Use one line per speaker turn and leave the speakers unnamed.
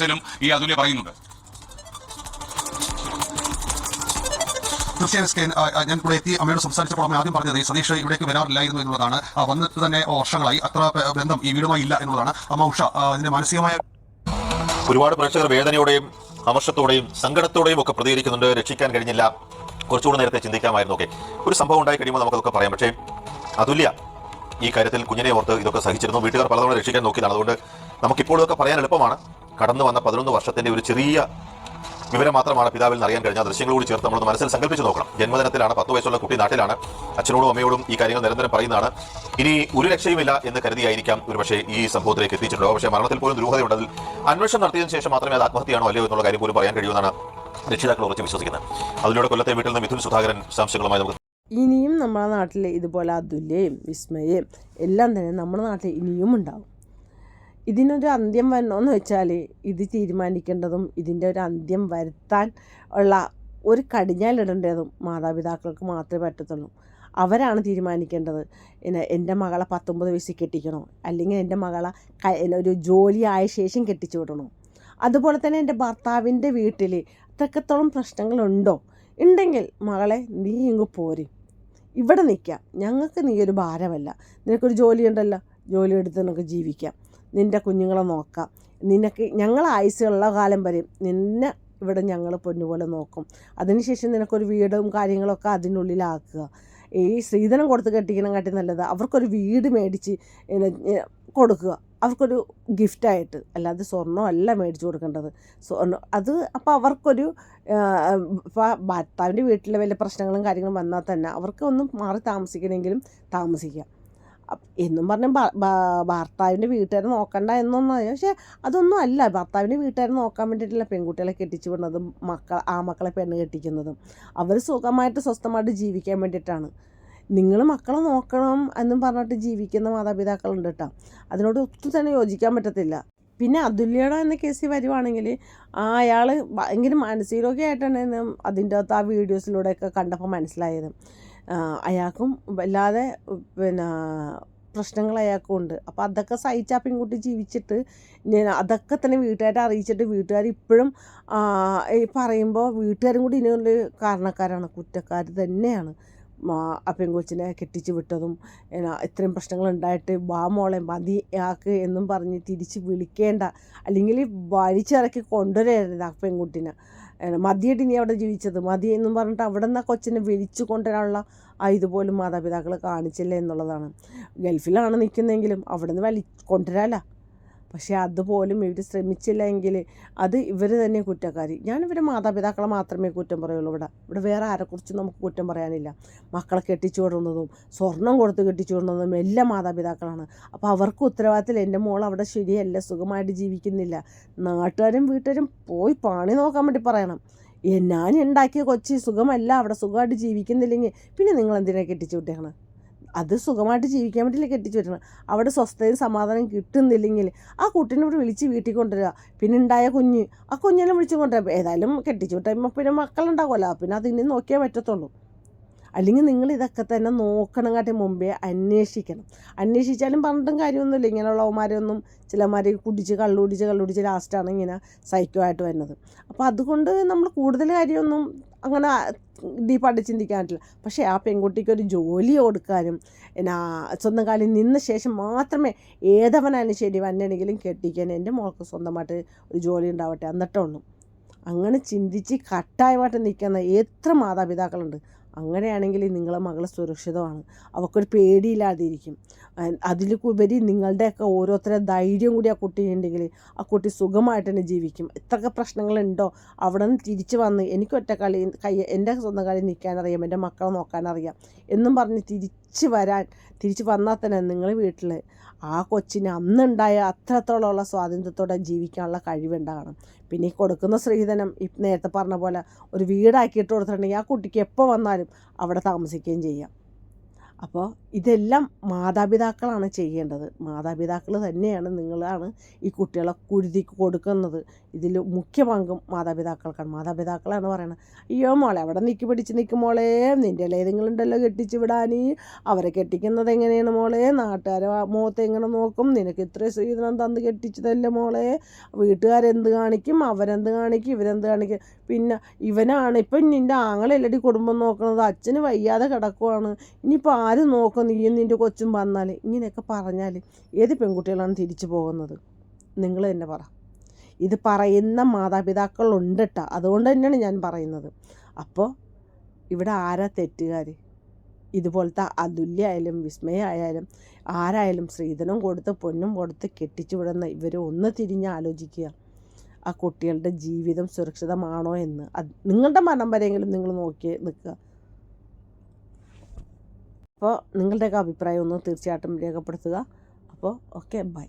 ഈ അതുല്യ പറയുന്നുണ്ട്.
തീർച്ചയായും ഞാൻ ഇവിടെ എത്തി. അമ്മയോട് സംസാരിച്ചപ്പോൾ അമ്മ ആദ്യം പറഞ്ഞത് സതീഷ് ഇവിടേക്ക് വരാറില്ലായിരുന്നു എന്നുള്ളതാണ്. വന്നിട്ട് തന്നെ വർഷങ്ങളായി അത്ര ബന്ധം ഈ വീടുമായി ഇല്ല എന്നുള്ളതാണ്. അമ്മ ഉഷ അതിന്റെ മാനസികമായ
ഒരുപാട് പ്രേക്ഷകർ വേദനയോടെയും അമർഷത്തോടെയും സങ്കടത്തോടെയും ഒക്കെ പ്രതികരിക്കുന്നുണ്ട്. രക്ഷിക്കാൻ കഴിഞ്ഞില്ല. കുറച്ചുകൂടി നേരത്തെ ചിന്തിക്കാമായിരുന്നു. ഒക്കെ ഒരു സംഭവം ഉണ്ടായി കഴിയുമ്പോൾ നമുക്കതൊക്കെ പറയാം. പക്ഷേ അതുല്യ ഈ കാര്യത്തിൽ കുഞ്ഞിനെ ഓർത്ത് ഇതൊക്കെ സഹിച്ചിരുന്നു. വീട്ടുകാർ പലതവണ രക്ഷിക്കാൻ നോക്കിയതാണ്. അതുകൊണ്ട് നമുക്കിപ്പോഴും ഒക്കെ പറയാൻ എളുപ്പമാണ്. കടന്നു വന്ന പതിനൊന്ന് വർഷത്തിന്റെ ഒരു ചെറിയ വിവരം മാത്രമാണ് പിതാവിൽ നിന്ന് അറിയാൻ കഴിഞ്ഞ ദൃശ്യങ്ങളോട് ചേർത്ത് നമ്മളൊന്ന് മനസ്സിൽ സങ്കല്പിച്ച് നോക്കണം. ജന്മദിനത്തിലാണ് പത്ത് വയസ്സുള്ള കുട്ടി നാട്ടിലാണ്. അച്ഛനോടും അമ്മയോടും ഈ കാര്യങ്ങൾ നിരന്തരം പറയുന്നതാണ്. ഇനി ഒരു രക്ഷയുമില്ല എന്ന് കരുതിയായിരിക്കാം ഒരുപക്ഷേ ഈ സംഭവത്തിലേക്ക് എത്തിച്ചിട്ടുണ്ടോ പക്ഷേ മരണത്തിൽ പോലും ദുരൂഹതയുണ്ട് അതിൽ അന്വേഷണം നടത്തിയതിനു ശേഷം മാത്രമേ അത് ആത്മഹത്യയാണോ അല്ലയോ എന്നുള്ള കാര്യം പോലും പറയാൻ കഴിയുമെന്നാണ് രക്ഷിതാക്കൾ ഉറച്ച് വിശ്വസിക്കുന്നത്. അതിലൂടെ കൊല്ലത്തെ വീട്ടിൽ നിന്ന് മിഥുൻ സുധാകരൻ വിശദാംശങ്ങളുമായി നമുക്ക്
ഇനിയും നമ്മുടെ നാട്ടിലെ ഇതുപോലെ അതുല്യയും വിസ്മയയും എല്ലാം തന്നെ നമ്മുടെ നാട്ടിൽ ഇനിയും ഉണ്ടാവും. ഇതിനൊരു അന്ത്യം വരണമെന്ന് വെച്ചാൽ ഇത് തീരുമാനിക്കേണ്ടതും ഇതിന്റെ ഒരു അന്ത്യം വരുത്താൻ ഉള്ള ഒരു കടിഞ്ഞാലിടേണ്ടതും മാതാപിതാക്കൾക്ക് മാത്രമേ പറ്റത്തുള്ളൂ. അവരാണ് തീരുമാനിക്കേണ്ടത്. പിന്നെ എന്റെ മകളെ പത്തൊമ്പത് വയസ്സിൽ കെട്ടിക്കണോ? അല്ലെങ്കിൽ എന്റെ മകളെ ഒരു ജോലി ആയ ശേഷം കെട്ടിച്ചു വിടണോ? അതുപോലെ തന്നെ എന്റെ ഭർത്താവിന്റെ വീട്ടിൽ അത്രക്കത്തോളം പ്രശ്നങ്ങളുണ്ടോ? ഉണ്ടെങ്കിൽ മകളെ നീ ഇങ്ങ് പോരും. ഇവിടെ നിൽക്കാം ഞങ്ങൾക്ക് നീ ഒരു ഭാരമല്ല. നിനക്കൊരു ജോലി ഉണ്ടല്ലോ ജോലി എടുത്ത് നിനക്ക് ജീവിക്കാം. നിന്റെ കുഞ്ഞുങ്ങളെ നോക്കാം. നിനക്ക് ഞങ്ങൾ ആയുസ്സുള്ള കാലം വരെ നിന്നെ ഇവിടെ ഞങ്ങൾ പൊന്നുപോലെ നോക്കും. അതിനുശേഷം നിനക്കൊരു വീടും കാര്യങ്ങളൊക്കെ അതിനുള്ളിലാക്കുക. ഈ സ്ത്രീധനം കൊടുത്ത് കെട്ടിക്കണം കാട്ടി നല്ലത്. അവർക്കൊരു വീട് മേടിച്ച് കൊടുക്കുക. അവർക്കൊരു ഗിഫ്റ്റായിട്ട് അല്ലാതെ സ്വർണം അല്ല മേടിച്ചു കൊടുക്കേണ്ടത്. സ്വർണം അത് അപ്പോൾ അവർക്കൊരു ഭർത്താവിന്റെ വീട്ടിലെ വല്ല പ്രശ്നങ്ങളും കാര്യങ്ങളും വന്നാൽ തന്നെ അവർക്ക് ഒന്ന് മാറി താമസിക്കണമെങ്കിലും താമസിക്കാം. എന്നും പറഞ്ഞ് ഭർത്താവിന്റെ വീട്ടുകാരെ നോക്കണ്ട എന്നൊന്നും. പക്ഷേ അതൊന്നും അല്ല. ഭർത്താവിന്റെ വീട്ടുകാരെ നോക്കാൻ വേണ്ടിയിട്ടുള്ള പെൺകുട്ടികളെ കെട്ടിച്ചു വിടുന്നതും മക്കൾ ആ മക്കളെ പെണ്ണ് കെട്ടിക്കുന്നതും. അവർ സുഖമായിട്ട് സ്വസ്ഥമായിട്ട് ജീവിക്കാൻ വേണ്ടിയിട്ടാണ്. നിങ്ങൾ മക്കളെ നോക്കണം എന്നും പറഞ്ഞിട്ട് ജീവിക്കുന്ന മാതാപിതാക്കളുണ്ട് കേട്ടോ. അതിനോട് ഒട്ടും തന്നെ യോജിക്കാൻ പറ്റത്തില്ല. പിന്നെ അതുല്യട എന്ന കേസിൽ വരുവാണെങ്കിൽ അയാൾ ഭയങ്കര മാനസികരോഗിയായിട്ടാണ് എന്നെ അതിന്റെ അകത്ത് ആ വീഡിയോസിലൂടെയൊക്കെ കണ്ടപ്പോൾ മനസ്സിലായത്. അയാൾക്കും വല്ലാതെ പിന്നെ പ്രശ്നങ്ങൾ അയാൾക്കും ഉണ്ട് അപ്പോൾ അതൊക്കെ സഹിച്ച് ആ പെൺകുട്ടി ജീവിച്ചിട്ട് ഞാൻ അതൊക്കെ തന്നെ വീട്ടുകാരെ അറിയിച്ചിട്ട് വീട്ടുകാർ ഇപ്പോഴും ഈ പറയുമ്പോൾ വീട്ടുകാരും കൂടി ഇതിനുള്ള കാരണക്കാരാണ് കുറ്റക്കാർ തന്നെയാണ്. ആ പെൺകൊച്ചിനെ കെട്ടിച്ച് വിട്ടതും ഇത്രയും പ്രശ്നങ്ങൾ ഉണ്ടായിട്ട് വാ മോളെ മതി ആക്ക് എന്നും പറഞ്ഞ് തിരിച്ച് വിളിക്കേണ്ട അല്ലെങ്കിൽ വലിച്ചിറക്കി കൊണ്ടുവരരുത് ആ പെൺകുട്ടിനെ. മതിയായിട്ട് ഇനി അവിടെ ജീവിച്ചത്? മതി എന്നും പറഞ്ഞിട്ട് അവിടെ നിന്ന് കൊച്ചിനെ വിളിച്ചു കൊണ്ടുവരാനുള്ള ആ ഇതുപോലും മാതാപിതാക്കൾ കാണിച്ചില്ല എന്നുള്ളതാണ്. ഗൾഫിലാണ് നിൽക്കുന്നതെങ്കിലും അവിടെ നിന്ന് വലി കൊണ്ടുവരാല പക്ഷേ അതുപോലും ഇവർ ശ്രമിച്ചില്ല എങ്കിൽ അത് ഇവർ തന്നെ കുറ്റക്കാരി. ഞാൻ ഇവരെ മാതാപിതാക്കളെ മാത്രമേ കുറ്റം പറയുള്ളൂ ഇവിടെ. ഇവിടെ വേറെ ആരെക്കുറിച്ചും നമുക്ക് കുറ്റം പറയാനില്ല. മക്കളെ കെട്ടിച്ചു വിടുന്നതും സ്വർണം കൊടുത്ത് കെട്ടിച്ചു വിടുന്നതും എല്ലാം മാതാപിതാക്കളാണ്. അപ്പോൾ അവർക്ക് ഉത്തരവാദിത്തത്തിൽ എന്റെ മോൾ അവിടെ ശരിയല്ല സുഖമായിട്ട് ജീവിക്കുന്നില്ല. നാട്ടുകാരും വീട്ടുകാരും പോയി പണി നോക്കാൻ വേണ്ടി പറയണം. ഞാൻ ഉണ്ടാക്കിയ കൊച്ചി സുഖമല്ല അവിടെ സുഖമായിട്ട് ജീവിക്കുന്നില്ലെങ്കിൽ പിന്നെ നിങ്ങൾ എന്തിനാണ് കെട്ടിച്ചു വിട്ടേക്കണം? അത് സുഖമായിട്ട് ജീവിക്കാൻ പറ്റില്ല കെട്ടിച്ചു വരണം അവിടെ സ്വസ്ഥതയും സമാധാനം കിട്ടുന്നില്ലെങ്കിൽ ആ കുട്ടീനെ ഇവിടെ വിളിച്ച് വീട്ടിൽ കൊണ്ടുവരിക. പിന്നെ ഉണ്ടായ കുഞ്ഞ് ആ കുഞ്ഞിനെ വിളിച്ച് കൊണ്ടുവരാം ഏതായാലും കെട്ടിച്ചു വിട്ടുമ്പോൾ പിന്നെ മക്കളുണ്ടാകുമല്ലോ. പിന്നെ അതിനെ നോക്കിയേ പറ്റത്തുള്ളൂ. അല്ലെങ്കിൽ നിങ്ങൾ ഇതൊക്കെ തന്നെ നോക്കണം കാട്ടി മുമ്പേ അന്വേഷിക്കണം. അന്വേഷിച്ചാലും പറഞ്ഞിട്ടും കാര്യമൊന്നുമില്ല. ഇങ്ങനെയുള്ളവന്മാരൊന്നും ചിലമാർ കുടിച്ച് കള്ളുടിച്ച് കള്ളുടിച്ച് ലാസ്റ്റാണ് ഇങ്ങനെ സൈക്കോ ആയിട്ട് വരുന്നത്. അപ്പോൾ അതുകൊണ്ട് നമ്മൾ കൂടുതൽ കാര്യമൊന്നും അങ്ങനെ ഡീപ്പായിട്ട് ചിന്തിക്കാൻ പറ്റില്ല. പക്ഷേ ആ പെൺകുട്ടിക്ക് ഒരു ജോലി കൊടുക്കാനും എന്നാ സ്വന്തം കാലിൽ നിന്ന ശേഷം മാത്രമേ ഏതവനായാലും ശരി വന്നെണെങ്കിലും കെട്ടിക്കാൻ എന്റെ മോൾക്ക് സ്വന്തമായിട്ട് ഒരു ജോലി ഉണ്ടാവട്ടെ എന്നിട്ടേ ഉള്ളൂ. അങ്ങനെ ചിന്തിച്ച് കട്ടായമായിട്ട് നിൽക്കുന്ന എത്ര മാതാപിതാക്കളുണ്ട്. അങ്ങനെയാണെങ്കിൽ നിങ്ങളെ മകൾ സുരക്ഷിതമാണ്. അവൾക്കൊരു പേടിയില്ലാതിരിക്കും. അതിലുപരി നിങ്ങളുടെയൊക്കെ ഓരോരുത്തരെ ധൈര്യം കൂടി ആ കുട്ടിയുണ്ടെങ്കിൽ ആ കുട്ടി സുഖമായിട്ട് തന്നെ ജീവിക്കും. എത്രയൊക്കെ പ്രശ്നങ്ങളുണ്ടോ? അവിടെ നിന്ന് തിരിച്ച് വന്ന് എനിക്ക് ഒറ്റക്കളി കൈ എന്റെ സ്വന്തം കളി നിൽക്കാനറിയാം എന്റെ മക്കളെ നോക്കാനറിയാം എന്നും പറഞ്ഞ് തിരിച്ച് വരാൻ തിരിച്ച് വന്നാൽ തന്നെ നിങ്ങൾ വീട്ടിൽ ആ കൊച്ചിന് അന്നുണ്ടായ അത്രത്തോളമുള്ള സ്വാതന്ത്ര്യത്തോടെ ജീവിക്കാനുള്ള കഴിവുണ്ടാകണം. പിന്നെ ഈ കൊടുക്കുന്ന സ്ത്രീധനം ഈ നേരത്തെ പറഞ്ഞ പോലെ ഒരു വീടാക്കിയിട്ട് കൊടുത്തിട്ടുണ്ടെങ്കിൽ ആ കുട്ടിക്ക് എപ്പോൾ വന്നാലും അവിടെ താമസിക്കുകയും ചെയ്യാം. അപ്പോൾ ഇതെല്ലാം മാതാപിതാക്കളാണ് ചെയ്യേണ്ടത്. മാതാപിതാക്കൾ തന്നെയാണ് നിങ്ങളാണ് ഈ കുട്ടികളെ കുരുതി കൊടുക്കുന്നത്. ഇതിൽ മുഖ്യ പങ്കും മാതാപിതാക്കൾക്കാണ്. മാതാപിതാക്കളാണ് പറയുന്നത് അയ്യോ മോളെ അവിടെ നിൽക്കി പിടിച്ച് നിൽക്കും മോളെ. നിന്റെ ഏതെങ്കിലുണ്ടല്ലോ കെട്ടിച്ച് വിടാൻ അവരെ കെട്ടിക്കുന്നത് എങ്ങനെയാണ് മോളെ? നാട്ടുകാരെ മുഖത്ത് എങ്ങനെ നോക്കും? നിനക്ക് ഇത്രയും സ്ത്രീധനം തന്ന് കെട്ടിച്ചതല്ലേ മോളെ? വീട്ടുകാരെന്ത് കാണിക്കും? അവരെന്ത് കാണിക്കും? ഇവരെന്ത് കാണിക്കും? പിന്നെ ഇവനാണ്. ഇപ്പം നിന്റെ ആങ്ങളല്ലടി കുടുംബം നോക്കണത്. അച്ഛന് വയ്യാതെ കിടക്കുവാണ്. ഇനിയിപ്പോൾ ആര് നോക്കും നീ നിന്റെ കൊച്ചും വന്നാൽ ഇങ്ങനെയൊക്കെ പറഞ്ഞാൽ ഏത് പെൺകുട്ടികളാണ് തിരിച്ചു പോകുന്നത്? നിങ്ങൾ തന്നെ പറ. ഇത് പറയുന്ന മാതാപിതാക്കളുണ്ട് കേട്ടോ അതുകൊണ്ട് തന്നെയാണ് ഞാൻ പറയുന്നത്. അപ്പോൾ ഇവിടെ ആരാ തെറ്റുകാർ ഇതുപോലത്തെ അതുല്യ ആയാലും വിസ്മയ ആയാലും ആരായാലും സ്ത്രീധനം കൊടുത്ത് പൊന്നും കൊടുത്ത് കെട്ടിച്ചു വിടുന്ന ഇവർ ഒന്ന് തിരിഞ്ഞ് ആലോചിക്കുക ആ കുട്ടികളുടെ ജീവിതം സുരക്ഷിതമാണോ എന്ന്. നിങ്ങളുടെ മരണം വരെയെങ്കിലും നിങ്ങൾ നോക്കി നിൽക്കുക. അപ്പോൾ നിങ്ങളുടെയൊക്കെ അഭിപ്രായം ഒന്ന് തീർച്ചയായിട്ടും രേഖപ്പെടുത്തുക. അപ്പോൾ ഓക്കെ ബൈ.